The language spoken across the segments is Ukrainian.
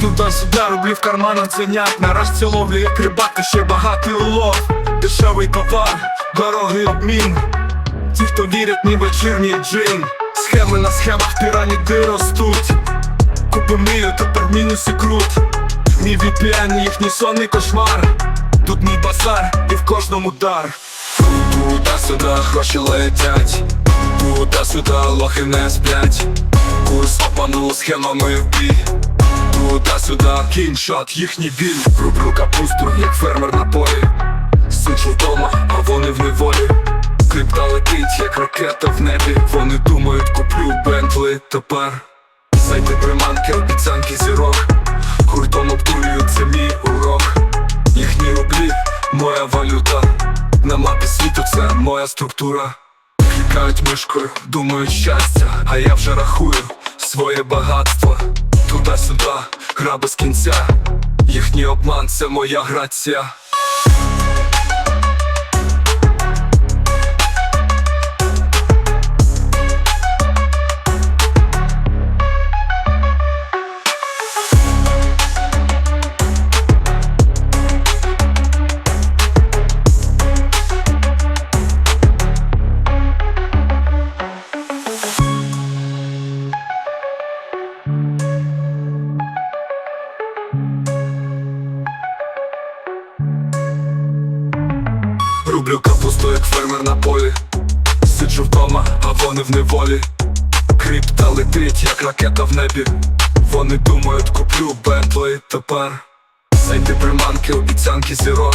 Туди-сюди рублі в карманах дзвенять Нараз ловлю як рибак, ще багатий улов. Дешевий товар, дорогий обмін. Ті, хто вірять, ні вечірній джин. Схеми на схемах тираніди ростуть. Купи мрію, тепер мінуси крут. Мій VPN, їхній сонний кошмар. Тут мій базар і в кожному дар. Туди-сюди гроші летять. Туди-сюди лохи не сплять. Курс опанул схемами в бій Туди-сюди кіншот, їхній біль Рублю капусту, як фермер на полі. Сиджу вдома, а вони в неволі. Крипта летить, як ракета в небі. Вони думають, куплю Бентли. Тепер Сайти приманки, обіцянки зірок. Гуртом обдурюють, це мій урок. Їхні рублі, моя валюта. На мапі світу це моя структура. Клікають мишкою, думають щастя, а я вже рахую своє багатство. Туди-сюди, гра без кінця. Їхній обман це моя грація Рублю капусту, як фермер на полі. Сиджу вдома, а вони в неволі. Крипта летить, як ракета в небі. Вони думають, куплю Бентлей тепер. Сайти приманки, обіцянки зірок.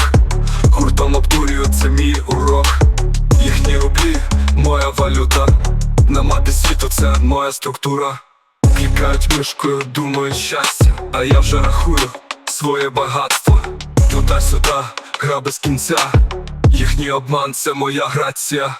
Гуртом обдурюють, це мій урок. Їхні рублі, моя валюта. На мапі світу це моя структура. Клікають мишкою, думають щастя, а я вже рахую своє багатство. Туди-сюди, гра без кінця Їхній обман це моя грація